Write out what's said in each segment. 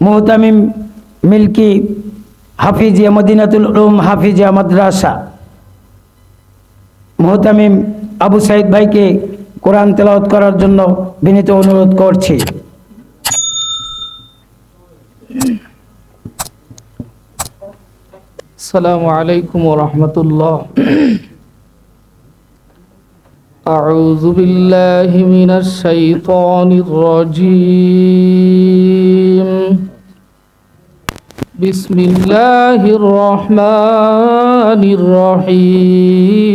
মোহতামিম milky Hafizia মদিনাতুল উলুম হাফিজিয়া মাদ্রাসা মোহতামিম আবু সাইদ ভাইকে কোরআন তেলাওয়াত করার জন্য বিনীত অনুরোধ করছি السلام عليكم ورحمة الله أعوذ بالله من الشيطان الرجيم بسم الله الرحمن الرحيم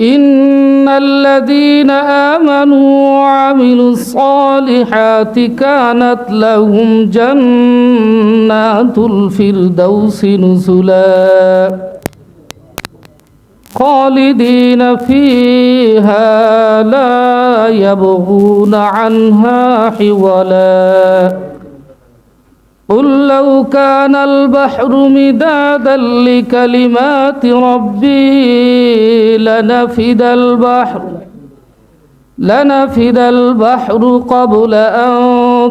إن الذين آمنوا وعملوا الصالحات كانت لهم جنات الفردوس نزلا خالدين فيها لا يبغون عنها حولا. قل لو كان البحر مدادا لكلمات ربي لنفد البحر لنفد البحر قبل أن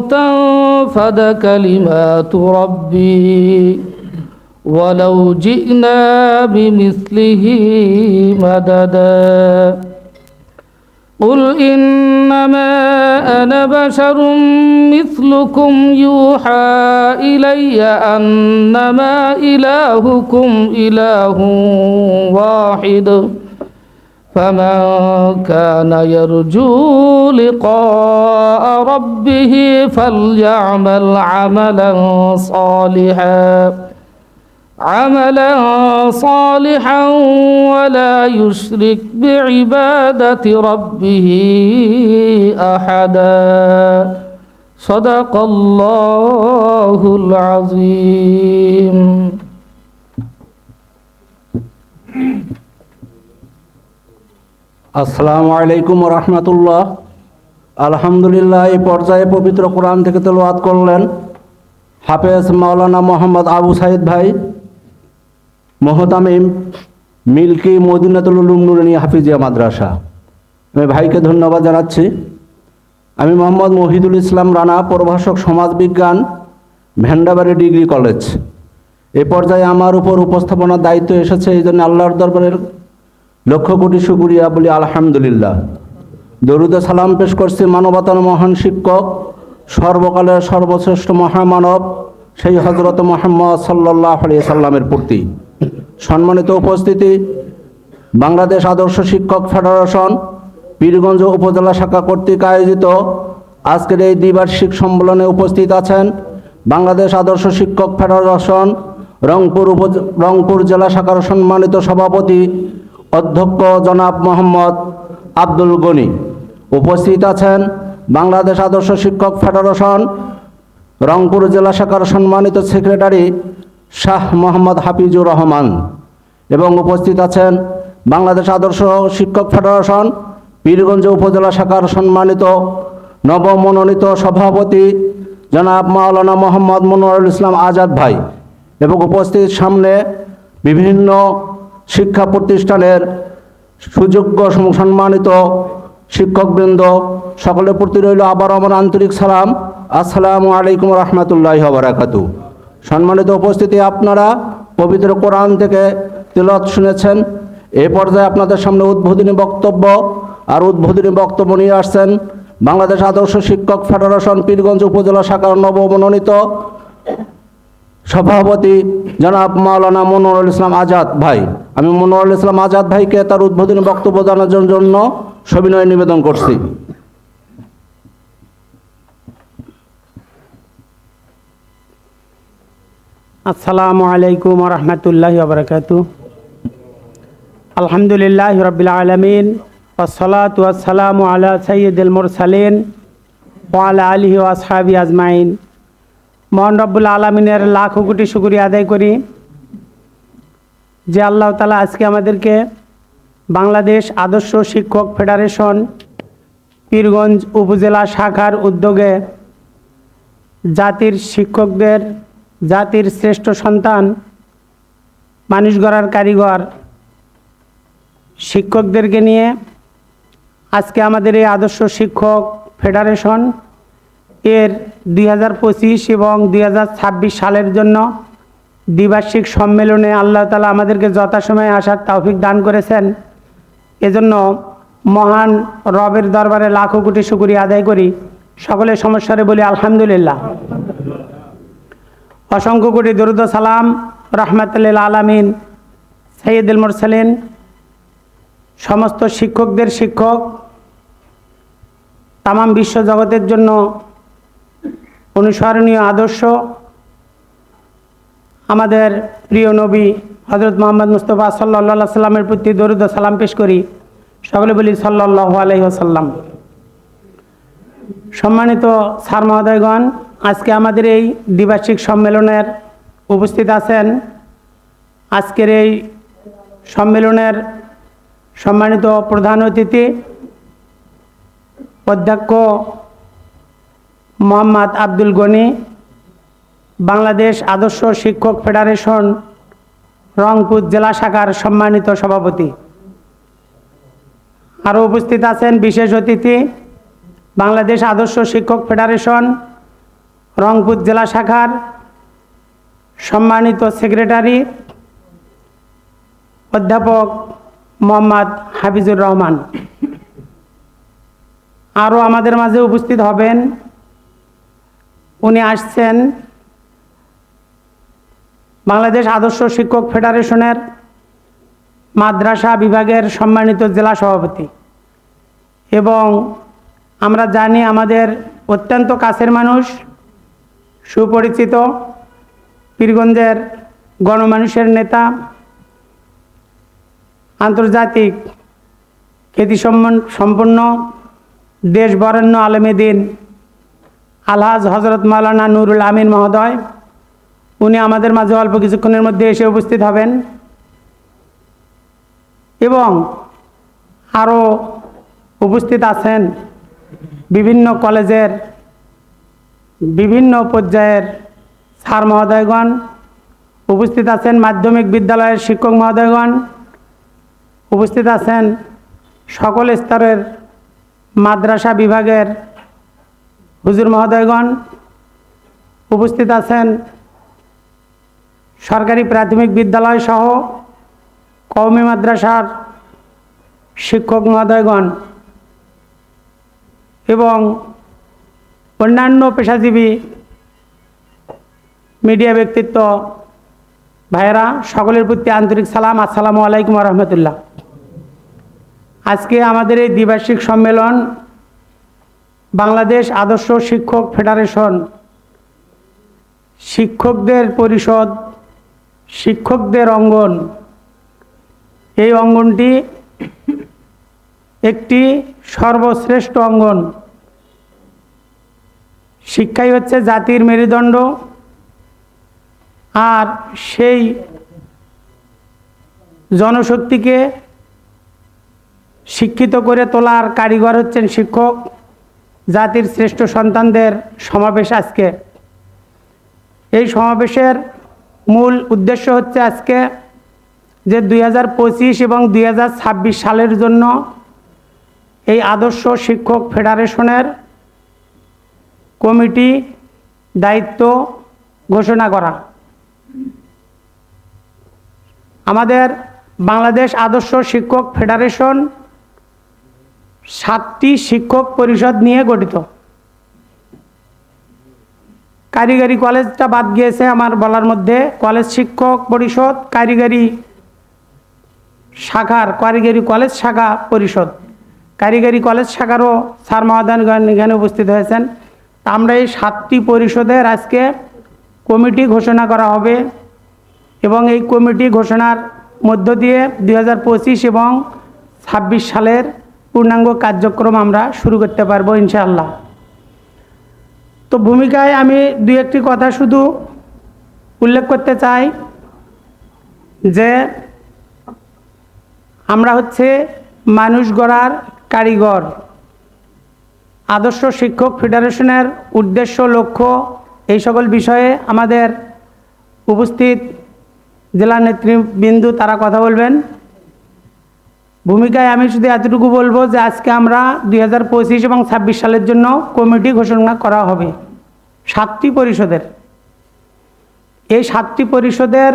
تنفد كلمات ربي. ولو جئنا بمثله مددا. قل إنما أنا بشر مثلكم يوحى إلي أنما إلهكم إله واحد. فمن كان يرجو لقاء ربه فليعمل عملا صالحا. عملا صالحا ولا يشرك بعبادة ربه أحدا صدق الله العظيم আসসালামু আলাইকুম রহমতুল্লাহ আলহামদুলিল্লাহ এই পর্যায়ে পবিত্র কোরআন থেকে তেলাওয়াত করলেন হাফেজ মাওলানা মোহাম্মদ আবু সাইদ ভাই মোহতামিম মিল্কি মদিনাতুল উলুম নুরানি হাফিজিয়া মাদ্রাসা। আমি ভাইকে ধন্যবাদ জানাচ্ছি। আমি মোহাম্মদ মহিদুল ইসলাম রানা, প্রভাষক সমাজবিজ্ঞান ভেন্ডাবাড়ি ডিগ্রি কলেজ। এ পর্যায়ে আমার উপর উপস্থাপনার দায়িত্ব এসেছে, এই জন্য আল্লাহর দরবারের লক্ষ কোটি শুকুরিয়া বলি আলহামদুলিল্লাহ। দরুদ সালাম পেশ করছি মানবতার মহান শিক্ষক, সর্বকালের সর্বশ্রেষ্ঠ মহামানব, সেই হজরত মোহাম্মদ সাল্লাহ আলিয়া সাল্লামের প্রতি। সম্মানিত উপস্থিতি, বাংলাদেশ আদর্শ শিক্ষক ফেডারেশন, পীরগঞ্জ উপজেলা শাখা কর্তৃক আয়োজিত আজকের এই দ্বিবার্ষিক সম্মেলনে উপস্থিত আছেন বাংলাদেশ আদর্শ শিক্ষক ফেডারেশন, রংপুর উপ রংপুর জেলা শাখার সম্মানিত সভাপতি অধ্যক্ষ জনাব মোহাম্মদ আব্দুল গনি। উপস্থিত আছেন বাংলাদেশ আদর্শ শিক্ষক ফেডারেশন, রংপুর জেলা শাখার সম্মানিত সেক্রেটারি শাহ মোহাম্মদ হাফিজুর রহমান এবং উপস্থিত আছেন বাংলাদেশ আদর্শ শিক্ষক ফেডারেশন, পীরগঞ্জ উপজেলা শাখার সম্মানিত নবমনোনীত সভাপতি জনাব মাওলানা মোহাম্মদ মনোয়ারুল ইসলাম আজাদ ভাই এবং উপস্থিত সামনে বিভিন্ন শিক্ষা প্রতিষ্ঠানের সুযোগ্য সম- সম্মানিত শিক্ষকবৃন্দ, সকলের প্রতি রইল আবার আমার আন্তরিক সালাম। আসসালামু আলাইকুম রহমতুল্লাহ বারাকাতু সম্মানিত উপস্থিতি, আপনারা পবিত্র কোরআন থেকে তিলত শুনেছেন। এ পর্যায়ে আপনাদের সামনে উদ্বোধনী বক্তব্য আর উদ্বোধনী বক্তব্য নিয়ে আসছেন বাংলাদেশ আদর্শ শিক্ষক ফেডারেশন, পীরগঞ্জ উপজেলা শাখার নবমনোনীত সভাপতি জনাব মাওলানা মনোয়ারুল ইসলাম আজাদ ভাই। আমি মনোয়ারুল ইসলাম আজাদ ভাইকে তার উদ্বোধনী বক্তব্য জানার জন্য সবিনয় নিবেদন করছি। আসসালামু আলাইকুম রহমতুল্লাহ বরকাত। আলহামদুলিল্লাহ রবিল আলমিন ওসলাত ওয়াসালাম আলা সৈয়দুল মুরসালিন ওয়ালা আলহি ওয়াসহাবি আজমাইন। মোহন রব্বুল আলমিনের লাখো কোটি শুকুরিয়া আদায় করি যে আল্লাহ তালা আজকে আমাদেরকে বাংলাদেশ আদর্শ শিক্ষক ফেডারেশন পীরগঞ্জ উপজেলা শাখার উদ্যোগে জাতির শিক্ষকদের জাতির শ্রেষ্ঠ সন্তান, মানুষ গড়ার কারিগর, শিক্ষকদেরকে নিয়ে আজকে আমাদের এই আদর্শ শিক্ষক ফেডারেশন এর দুই হাজার পঁচিশ এবং দুই হাজার ছাব্বিশ সালের জন্য দ্বিবার্ষিক সম্মেলনে আল্লাহ তালা আমাদেরকে যথাসময়ে আসার তৌফিক দান করেছেন। এজন্য মহান রবের দরবারে লাখো কোটি শুকুরি আদায় করি। সকলের সমস্যারে বলি আলহামদুলিল্লাহ। অসংখ্য কোটি দরুদ সালাম রহমতুল্লিল আলামিন সৈয়দুল মুরসালিন, সমস্ত শিক্ষকদের শিক্ষক, তামাম বিশ্ব জগতের জন্য অনুসরণীয় আদর্শ, আমাদের প্রিয় নবী হজরত মোহাম্মদ মুস্তফা সাল্লা সাল্লামের প্রতি দরুদ সালাম পেশ করি। সকলে বলি সাল্লাহ আলহিহাসাল্লাম সম্মানিত স্যার মহোদয়গণ আজকে আমাদের এই দ্বিবার্ষিক সম্মেলনের উপস্থিত আছেন আজকের এই সম্মেলনের সম্মানিত প্রধান অতিথি অধ্যক্ষ মোহাম্মদ আব্দুল গনি, বাংলাদেশ আদর্শ শিক্ষক ফেডারেশন, রংপুর জেলা শাখার সম্মানিত সভাপতি। আরও উপস্থিত আছেন বিশেষ অতিথি, বাংলাদেশ আদর্শ শিক্ষক ফেডারেশন রংপুর জেলা শাখার সম্মানিত সেক্রেটারি অধ্যাপক মোহাম্মদ হাফিজুর রহমান। আরও আমাদের মাঝে উপস্থিত হবেন। উনি আসছেন বাংলাদেশ আদর্শ শিক্ষক ফেডারেশনের মাদ্রাসা বিভাগের সম্মানিত জেলা সভাপতি। এবং আমরা জানি আমাদের অত্যন্ত কাছের মানুষ। সুপরিচিত পীরগঞ্জের গণমানুষের নেতা, আন্তর্জাতিক খ্যাতি সম্পন্ন দেশ বরেণ্য আলমেদিন আলহাজ হজরত মাওলানা নুরুল আমিন মহোদয়, উনি আমাদের মাঝে অল্প কিছুক্ষণের মধ্যে এসে উপস্থিত হবেন এবং আরও উপস্থিত আছেন বিভিন্ন কলেজের বিভিন্ন পর্যায়ের স্যার মহোদয়গণ, উপস্থিত আছেন মাধ্যমিক বিদ্যালয়ের শিক্ষক মহোদয়গণ, উপস্থিত আছেন সকল স্তরের মাদ্রাসা বিভাগের হুজুর মহোদয়গণ, উপস্থিত আছেন সরকারি প্রাথমিক বিদ্যালয় সহ কওমি মাদ্রাসার শিক্ষক মহোদয়গণ এবং অন্যান্য পেশাজীবী মিডিয়া ব্যক্তিত্ব ভাইয়েরা, সকলের প্রতি আন্তরিক সালাম, আসসালামু আলাইকুম রহমতুল্লাহ। আজকে আমাদের এই দ্বিবার্ষিক সম্মেলন বাংলাদেশ আদর্শ শিক্ষক ফেডারেশন শিক্ষকদের পরিষদ, শিক্ষকদের অঙ্গন। এই অঙ্গনটি একটি সর্বশ্রেষ্ঠ অঙ্গন। শিক্ষাই হচ্ছে জাতির মেরুদণ্ড। আর সেই জনশক্তিকে শিক্ষিত করে তোলার কারিগর হচ্ছেন শিক্ষক। জাতির শ্রেষ্ঠ সন্তানদের সমাবেশ আজকে। এই সমাবেশের মূল উদ্দেশ্য হচ্ছে আজকে যে দুই হাজার পঁচিশ এবং দুই হাজার ছাব্বিশ সালের জন্য এই আদর্শ শিক্ষক ফেডারেশনের কমিটি দায়িত্ব ঘোষণা করা। আমাদের বাংলাদেশ আদর্শ শিক্ষক ফেডারেশন সাতটি শিক্ষক পরিষদ নিয়ে গঠিত। কারিগরি কলেজটা বাদ গিয়েছে আমার বলার মধ্যে। কলেজ শিক্ষক পরিষদ, কারিগরি শাখার, কারিগরি কলেজ শাখা পরিষদ। কারিগরি কলেজ শাখারও স্যার মহাদানগণ এখানে উপস্থিত হয়েছেন। আমরা এই সাতটি পরিষদের আজকে কমিটি ঘোষণা করা হবে এবং এই কমিটি ঘোষণার মধ্য দিয়ে দু হাজার পঁচিশ এবং ছাব্বিশ সালের পূর্ণাঙ্গ কার্যক্রম আমরা শুরু করতে পারব ইনশাআল্লাহ। তো ভূমিকায় আমি দুই একটি কথা শুধু উল্লেখ করতে চাই যে আমরা হচ্ছে মানুষ গড়ার কারিগর। আদর্শ শিক্ষক ফেডারেশনের উদ্দেশ্য, লক্ষ্য এই সকল বিষয়ে আমাদের উপস্থিত জেলা নেতৃবৃন্দু তারা কথা বলবেন। ভূমিকায় আমি শুধু এতটুকু বলব যে আজকে আমরা দুই হাজার পঁচিশ এবং ছাব্বিশ সালের জন্য কমিটি ঘোষণা করা হবে সাতটি পরিষদের। এই সাতটি পরিষদের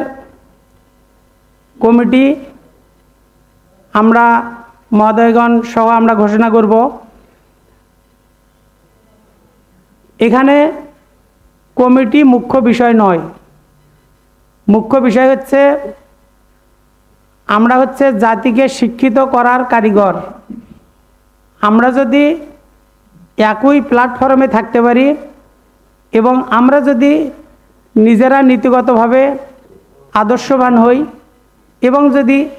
কমিটি আমরা মহোদয়গণ সহ আমরা ঘোষণা করব। এখানে কমিটি মুখ্য বিষয় নয়। মুখ্য বিষয় হচ্ছে আমরা হচ্ছে জাতিকে শিক্ষিত করার কারিগর। আমরা যদি একই প্ল্যাটফর্মে থাকতে পারি এবং আমরা যদি নিজেরা নীতিগতভাবে আদর্শবান হই এবং যদি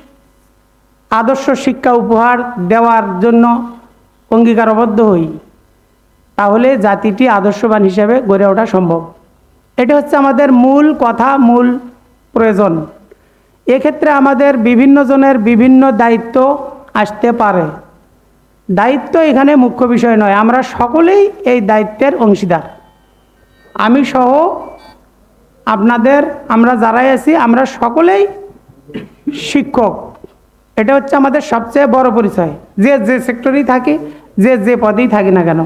আদর্শ শিক্ষা উপহার দেওয়ার জন্য অঙ্গীকারবদ্ধ হই। তাহলে জাতিটি আদর্শবান হিসেবে গড়ে ওঠা সম্ভব। এটা হচ্ছে আমাদের মূল কথা, মূল প্রয়োজন। এক্ষেত্রে আমাদের বিভিন্ন জনের বিভিন্ন দায়িত্ব আসতে পারে। দায়িত্ব এখানে মুখ্য বিষয় নয়, আমরা সকলেই এই দায়িত্বের অংশীদার। আমি সহ আপনাদের, আমরা যারাই আছি, আমরা সকলেই শিক্ষক। এটা হচ্ছে আমাদের সবচেয়ে বড় পরিচয়। যে যে সেক্টরেই থাকি, যে যে পদেই থাকি না কেন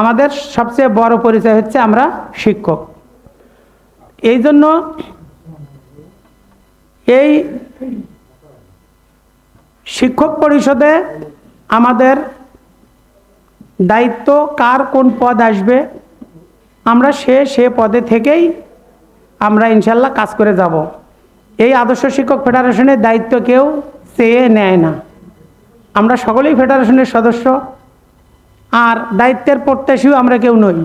আমাদের সবচেয়ে বড় পরিচয় হচ্ছে আমরা শিক্ষক। এই জন্য এই শিক্ষক পরিষদে আমাদের দায়িত্ব কার কোন পদ আসবে, আমরা সে সে পদে থেকেই আমরা ইনশাল্লাহ কাজ করে যাব। এই আদর্শ শিক্ষক ফেডারেশনের দায়িত্ব কেউ চেয়ে নেয় না। আমরা সকলেই ফেডারেশনের সদস্য। আর দায়িত্বের প্রত্যাশীও আমরা কেউ নই।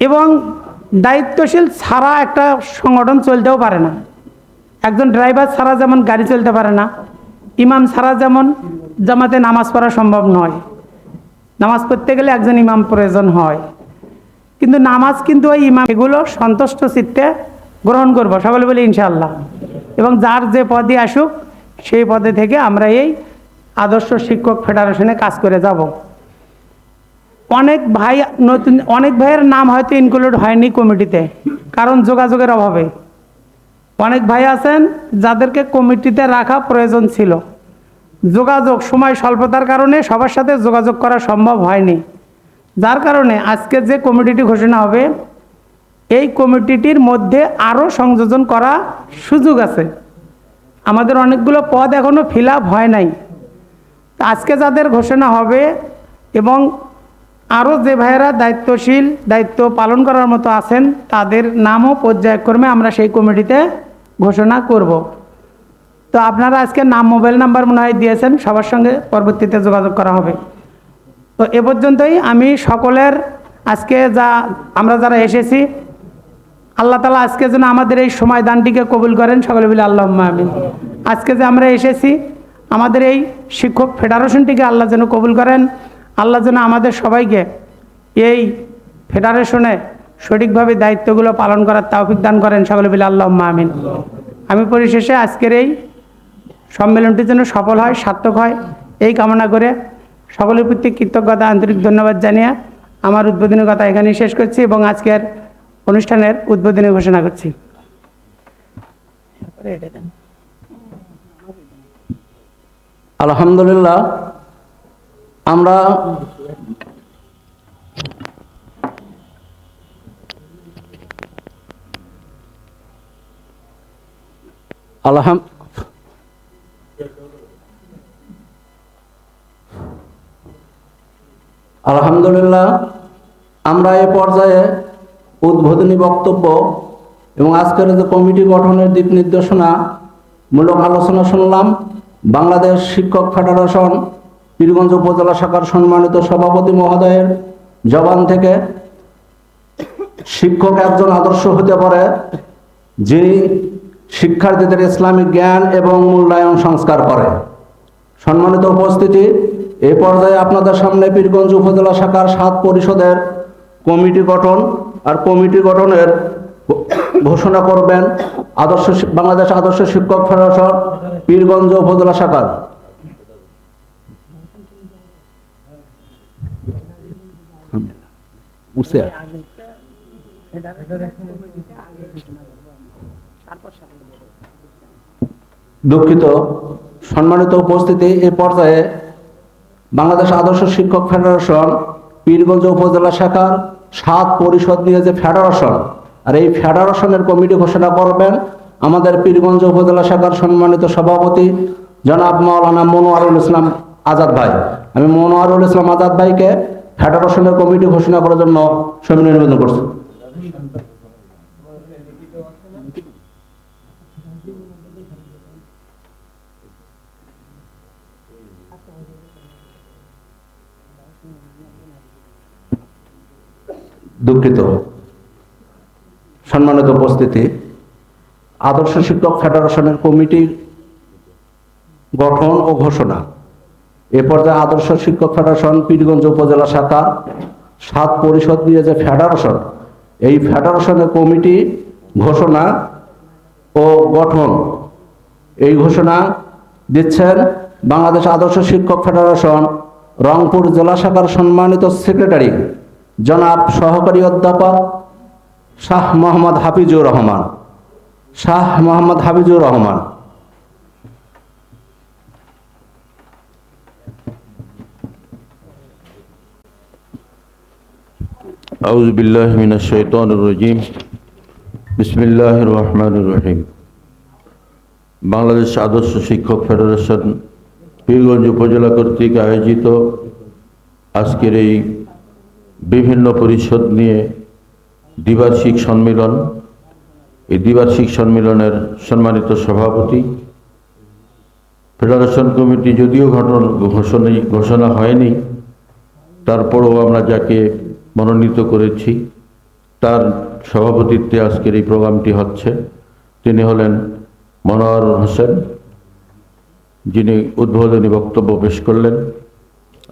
এবং দায়িত্বশীল ছাড়া একটা সংগঠন চলতেও পারে না। একজন ড্রাইভার ছাড়া যেমন গাড়ি চলতে পারে না, ইমাম ছাড়া যেমন জামাতে নামাজ পড়া সম্ভব নয়। নামাজ পড়তে গেলে একজন ইমাম প্রয়োজন হয়। কিন্তু নামাজ কিন্তু ওই ইমাম, এগুলো সন্তুষ্ট চিত্তে গ্রহণ করব, সকলে বলি ইনশাল্লাহ এবং যার যে পদে আসুক, সেই পদে থেকে আমরা এই আদর্শ শিক্ষক ফেডারেশনে কাজ করে যাব। অনেক ভাই নতুন অনেক ভাইয়ের নাম হয়তো ইনক্লুড হয়নি কমিটিতে, কারণ যোগাযোগের অভাবে। অনেক ভাই আছেন যাদেরকে কমিটিতে রাখা প্রয়োজন ছিল। যোগাযোগ, সময় স্বল্পতার কারণে সবার সাথে যোগাযোগ করা সম্ভব হয়নি। যার কারণে আজকে যে কমিটিটি ঘোষণা হবে, এই কমিটিটির মধ্যে আরও সংযোজন করা সুযোগ আছে। আমাদের অনেকগুলো পদ এখনও ফিল হয় নাই। আজকে যাদের ঘোষণা হবে এবং আরও যে ভাইয়েরা দায়িত্বশীল, দায়িত্ব পালন করার মতো আছেন, তাদের নামও পর্যায়ক্রমে আমরা সেই কমিটিতে ঘোষণা করব। তো আপনারা আজকে নাম, মোবাইল নাম্বার মনে হয় দিয়েছেন, সবার সঙ্গে পরবর্তীতে যোগাযোগ করা হবে। তো এ পর্যন্তই আমি সকলের আজকে যা, আমরা যারা এসেছি, আল্লাহ তালা আজকে যেন আমাদের এই সময় দানটিকে কবুল করেন, সকলে বলে আল্লাহ আমিন। আজকে যে আমরা এসেছি আমাদের এই শিক্ষক ফেডারেশনটিকে আল্লাহ যেন কবুল করেন, আল্লাহ যেন আমাদের সবাইকে এই ফেডারেশনে সঠিকভাবে দায়িত্বগুলো পালন করার তাওফিক দান করেন। সকলে বলে আল্লাহ আমিন। আমি পরিশেষে আজকের এই সম্মেলনটি যেন সফল হয়, সার্থক হয়, এই কামনা করে সকলের প্রতি কৃতজ্ঞতা, আন্তরিক ধন্যবাদ জানিয়ে আমার উদ্বোধনী কথা এখানেই শেষ করছি এবং আজকের অনুষ্ঠানের উদ্বোধনী ঘোষণা করছি। আলহামদুলিল্লাহ, আমরা আলহাম আলহামদুলিল্লাহ, আমরা এ পর্যায়ে উদ্বোধনী বক্তব্য এবং আজকের যে কমিটি গঠনের দিক নির্দেশনা মূলক আলোচনা শুনলাম। বাংলাদেশ শিক্ষক ফেডারেশন, পীরগঞ্জ উপজেলা শাখার সম্মানিত সভাপতি মহোদয়ের জবান থেকে শিক্ষক একজন আদর্শ হতে পারে, যিনি শিক্ষার্থীদের ইসলামিক জ্ঞান এবং মূল্যায়ন সংস্কার করে। সম্মানিত উপস্থিতি এই পর্যায়ে আপনাদের সামনে পীরগঞ্জ উপজেলা শাখার সাত পরিষদের কমিটি গঠন আর কমিটি গঠনের ঘোষণা করবেন। আদর্শ বাংলাদেশ আদর্শ শিক্ষক ফেডারেশন পীরগঞ্জ উপজেলা শাখার। দুঃখিত, সম্মানিত উপস্থিতি এ পর্যায়ে বাংলাদেশ আদর্শ শিক্ষক ফেডারেশন পীরগঞ্জ উপজেলা শাখার সাত পরিষদ নিয়ে যে ফেডারেশন, আর এই ফেডারেশনের কমিটি ঘোষণা করবেন আমাদের পীরগঞ্জ উপজেলা শাখার সম্মানিত সভাপতি জনাব মাওলানা মনোয়ারুল ইসলাম আজাদ ভাই। আমি মনোয়ারুল ইসলাম আজাদ ভাইকে ফেডারেশনের কমিটি ঘোষণা করার জন্য সমিতি নিবেদন করছি। দুঃখিত। সম্মানিত উপস্থিতি। আদর্শ শিক্ষক ফেডারেশনের কমিটি গঠন ও ঘোষণা। এ পর্যায়ে আদর্শ শিক্ষক ফেডারেশন, পীরগঞ্জ উপজেলা শাখা সাত পরিষদ নিয়ে যে ফেডারেশন, এই ফেডারেশনের কমিটি ঘোষণা ও গঠন, এই ঘোষণা দিচ্ছেন বাংলাদেশ আদর্শ শিক্ষক ফেডারেশন, রংপুর জেলা শাখার সম্মানিত সেক্রেটারি জনাব সহকারী অধ্যাপক শাহ মোহাম্মদ হাফিজুর রহমান। শাহ মোহাম্মদ হাবিজুর রহমান। আউজ বিল্লাহ রজিম। বিসমিল্লাহ রহমান বাংলাদেশ আদর্শ শিক্ষক ফেডারেশন পীরগঞ্জ উপজেলা কর্তৃক আয়োজিত আজকের এই বিভিন্ন পরিষদ নিয়ে দ্বিবার্ষিক সম্মেলন এই দ্বিবার্ষিক সম্মেলনের সম্মানিত সভাপতি ফেডারেশন কমিটি যদিও ঘটন ঘোষণা ঘোষণা হয়নি, তারপরও আমরা যাকে মনোনীত করেছি, তার সভাপতিত্বে আজকের এই প্রোগ্রামটি হচ্ছে, তিনি হলেন মনোয়ার হোসেন, যিনি উদ্বোধনী বক্তব্য পেশ করলেন।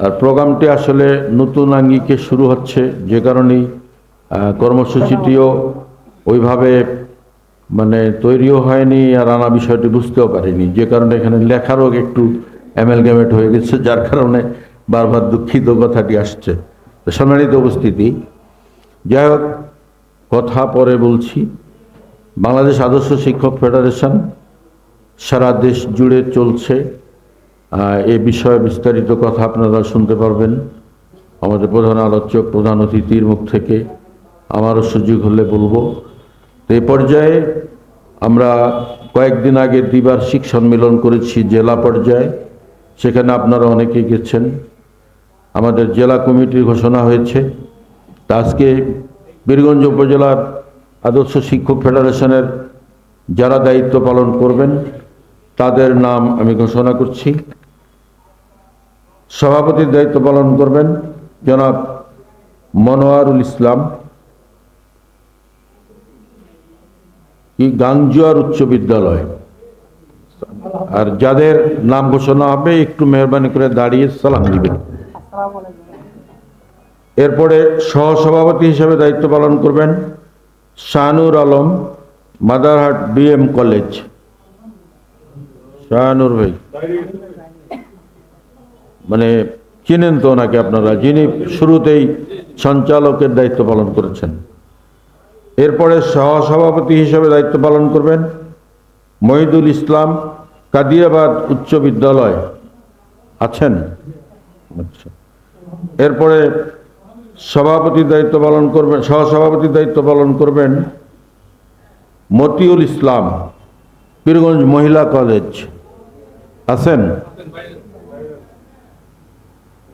আর প্রোগ্রামটি আসলে নতুন আঙ্গিকে শুরু হচ্ছে, যে কারণেই কর্মসূচিটিও ওইভাবে মানে তৈরিও হয়নি আর আনা বিষয়টি বুঝতেও পারিনি। যে কারণে এখানে লেখারও একটু অ্যামেলগেমেট হয়ে গেছে, যার কারণে বারবার দুঃখিত কথাটি আসছে। সম্মানিত উপস্থিতি, যাই হোক, কথা পরে বলছি। বাংলাদেশ আদর্শ শিক্ষক ফেডারেশন সারা দেশ জুড়ে চলছে। এ বিষয়ে বিস্তারিত কথা আপনারা শুনতে পারবেন। আমাদের প্রধান আলোচক, প্রধান অতিথির মুখ থেকে আমারও সুযোগ হলে বলব। তো এই পর্যায়ে আমরা কয়েকদিন আগে দ্বিবার্ষিক সম্মেলন করেছি জেলা পর্যায়ে। সেখানে আপনারা অনেকে গেছেন। আমাদের জেলা কমিটির ঘোষণা হয়েছে। তা আজকে বীরগঞ্জ উপজেলার আদর্শ শিক্ষক ফেডারেশনের যারা দায়িত্ব পালন করবেন, তাদের নাম আমি ঘোষণা করছি। সভাপতির দায়িত্ব পালন করবেন জনাব মনোয়ারুল ইসলাম। কি? গাংজুয়ার উচ্চ বিদ্যালয়। আর যাদের নাম ঘোষণা হবে, একটু মেহরবানি করে দাঁড়িয়ে সালাম দিবেন। এরপরে সহসভাপতি হিসেবে দায়িত্ব পালন করবেন শাহানুর আলম, মাদারহাট বিএম কলেজ। শাহানুর ভাই। মানে চিনেন তো ওনাকে আপনারা, যিনি শুরুতেই সঞ্চালকের দায়িত্ব পালন করেছেন। এরপরে সহসভাপতি হিসেবে দায়িত্ব পালন করবেন মহিদুল ইসলাম কাদিয়াবাদ উচ্চ বিদ্যালয়। আছেন? আচ্ছা। এরপরে সভাপতির দায়িত্ব পালন করবেন, সহসভাপতির দায়িত্ব পালন করবেন মতিউল ইসলাম, পীরগঞ্জ মহিলা কলেজ। আছেন?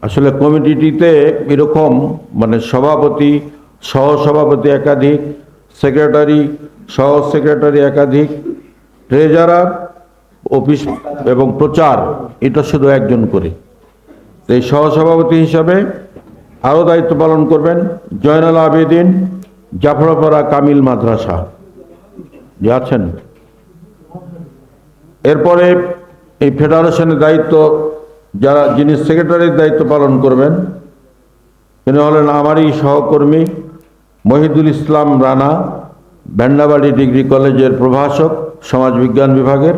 আসলে কমিটিটিতে এরকম মানে সভাপতি, সহসভাপতি একাধিক সেক্রেটারি, সহ সেক্রেটারি একাধিক ট্রেজারার অফিস এবং প্রচার, এটা শুধু একজন করে। এই সহসভাপতি হিসাবে আরও দায়িত্ব পালন করবেন জয়নাল আবেদিন জাফরপাড়া কামিল মাদ্রাসা। যে আছেন? এরপরে এই ফেডারেশনের দায়িত্ব, যারা যিনি সেক্রেটারির দায়িত্ব পালন করবেন, তিনি হলেন আমারই সহকর্মী মহিদুল ইসলাম রানা ভেন্ডাবাড়ি ডিগ্রি কলেজের প্রভাষক সমাজবিজ্ঞান বিভাগের।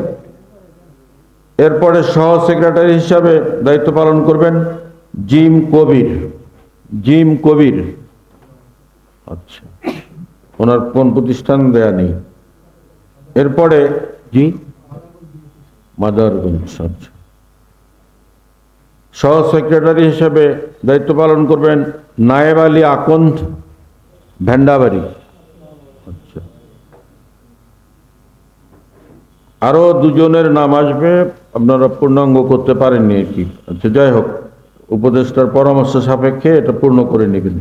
এরপরে সহ সেক্রেটারি হিসাবে দায়িত্ব পালন করবেন জিম কবির। জিম কবির। আচ্ছা ওনার কোন প্রতিষ্ঠান দেয়া নেই। এরপরে জি? মাদারগঞ্জ আচ্ছা। সহ সেক্রেটারি হিসেবে দায়িত্ব পালন করবেন নায়েব আলী আকন্দ। ভেন্ডাবাড়ি। আচ্ছা। আরও দুজনের নাম আসবে, আপনারা পূর্ণাঙ্গ করতে পারেননি আর কি। আচ্ছা যাই হোক, উপদেষ্টার পরামর্শ সাপেক্ষে এটা পূর্ণ করে নেবেন।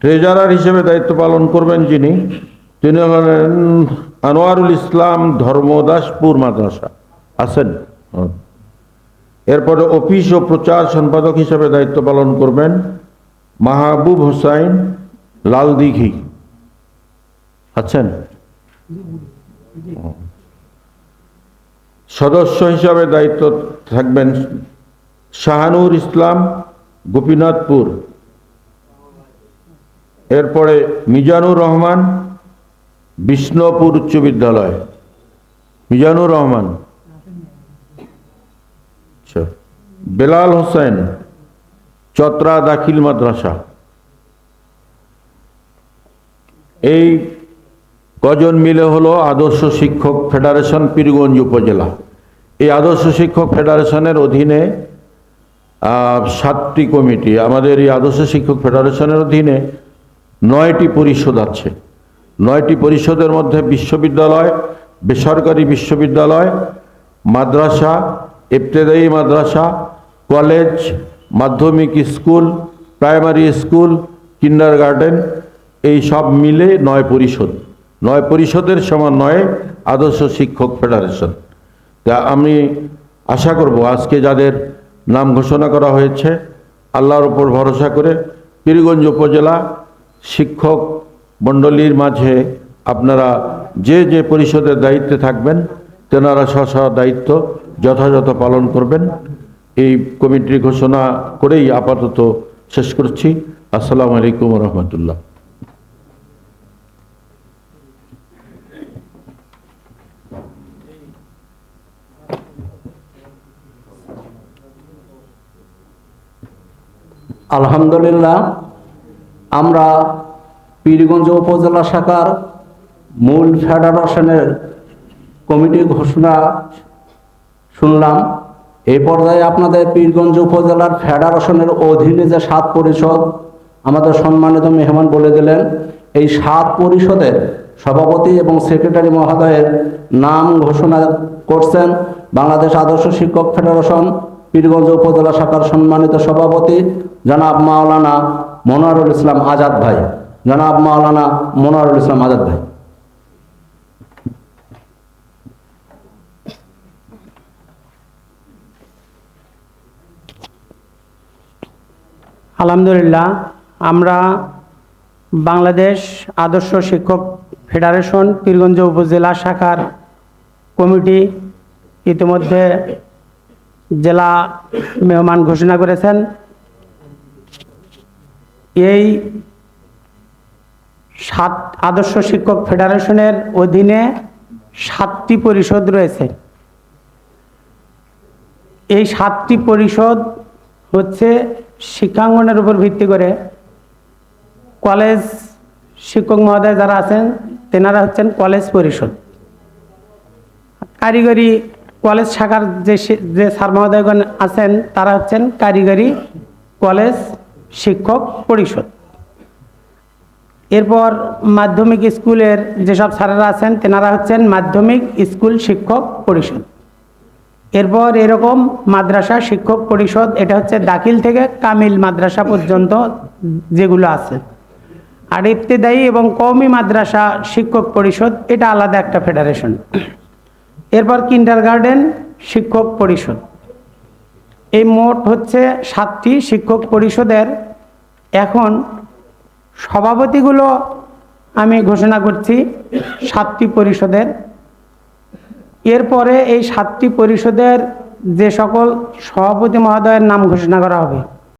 ট্রেজারার হিসেবে দায়িত্ব পালন করবেন যিনি, তিনি হলেন আনোয়ারুল ইসলাম ধর্মদাসপুর মাদ্রাসা। আছেন? হ্যাঁ। এরপরে অফিস ও প্রচার সম্পাদক হিসেবে দায়িত্ব পালন করবেন মাহবুব হোসাইন লাল দিঘি। আছেন? সদস্য হিসাবে দায়িত্ব থাকবেন শাহানুর ইসলাম, গোপীনাথপুর। এরপরে মিজানুর রহমান, বিষ্ণুপুর উচ্চ বিদ্যালয়। মিজানুর রহমান। আচ্ছা। বেলাল হোসেন, চত্রা দাখিল মাদ্রাসা। এই কজন মিলে হলো আদর্শ শিক্ষক ফেডারেশন পীরগঞ্জ উপজেলা। এই আদর্শ শিক্ষক ফেডারেশনের অধীনে সাতটি কমিটি। আমাদের এই আদর্শ শিক্ষক ফেডারেশনের অধীনে নয়টি পরিষদ আছে। নয়টি পরিষদের মধ্যে বিশ্ববিদ্যালয়, বেসরকারি বিশ্ববিদ্যালয়, মাদ্রাসা, ইবতেদায়ী মাদ্রাসা, কলেজ, মাধ্যমিক school, primary school kindergarten এই সব মিলে নয় পরিষদ। নয় পরিষদের সমান সমন্বয়ে আদর্শ শিক্ষক ফেডারেশন। তা আমি আশা করব আজকে যাদের নাম ঘোষণা করা হয়েছে, আল্লাহর উপর ভরসা করে পীরগঞ্জ উপজেলা শিক্ষক মণ্ডলীর মাঝে আপনারা যে যে পরিষদের দায়িত্বে থাকবেন, তেনারা স্ব দায়িত্ব যথাযথ পালন করবেন। এই কমিটির ঘোষণা করেই আপাতত শেষ করছি। আসসালামু আলাইকুম রহমতুল্লাহ। আলহামদুলিল্লাহ, আমরা পীরগঞ্জ উপজেলা শাখার মূল ফেডারেশনের কমিটি ঘোষণা শুনলাম। এই পর্যায়ে আপনাদের পীরগঞ্জ উপজেলার ফেডারেশনের অধীনে যে সাত পরিষদ, আমাদের সম্মানিত মেহমান বলে দিলেন, এই সাত পরিষদের সভাপতি এবং সেক্রেটারি মহোদয়ের নাম ঘোষণা করছেন বাংলাদেশ আদর্শ শিক্ষক ফেডারেশন পীরগঞ্জ উপজেলা শাখার সম্মানিত সভাপতি জনাব মাওলানা মনোয়ারুল ইসলাম আজাদ ভাই। জনাব মাওলানা মনোয়ারুল ইসলাম আজাদ ভাই। আলহামদুলিল্লাহ, আমরা বাংলাদেশ আদর্শ শিক্ষক ফেডারেশন পীরগঞ্জ উপজেলা শাখার কমিটি ইতিমধ্যে জেলা মেহমান ঘোষণা করেছেন। এই সাত আদর্শ শিক্ষক ফেডারেশনের অধীনে সাতটি পরিষদ রয়েছে। এই সাতটি পরিষদ হচ্ছে শিক্ষাঙ্গনের উপর ভিত্তি করে কলেজ শিক্ষক মহোদয় যারা আছেন, তেনারা হচ্ছেন কলেজ পরিষদ। কারিগরি কলেজ শাখার যে যে স্যার মহোদয়গণ আছেন, তারা হচ্ছেন কারিগরি কলেজ শিক্ষক পরিষদ। এরপর মাধ্যমিক স্কুলের যেসব স্যারেরা আছেন, তেনারা হচ্ছেন মাধ্যমিক স্কুল শিক্ষক পরিষদ। এরপর এরকম মাদ্রাসা শিক্ষক পরিষদ, এটা হচ্ছে দাখিল থেকে কামিল মাদ্রাসা পর্যন্ত যেগুলো আছে। আর ইবতেদায়ী এবং কওমি মাদ্রাসা শিক্ষক পরিষদ, এটা আলাদা একটা ফেডারেশন। এরপর কিন্ডার গার্ডেন শিক্ষক পরিষদ। এই মোট হচ্ছে সাতটি শিক্ষক পরিষদের। এখন সভাপতিগুলো আমি ঘোষণা করছি সাতটি পরিষদের। এরপরে এই সাতটি পরিষদের যে সকল সভাপতি মহোদয়ের নাম ঘোষণা করা হবে।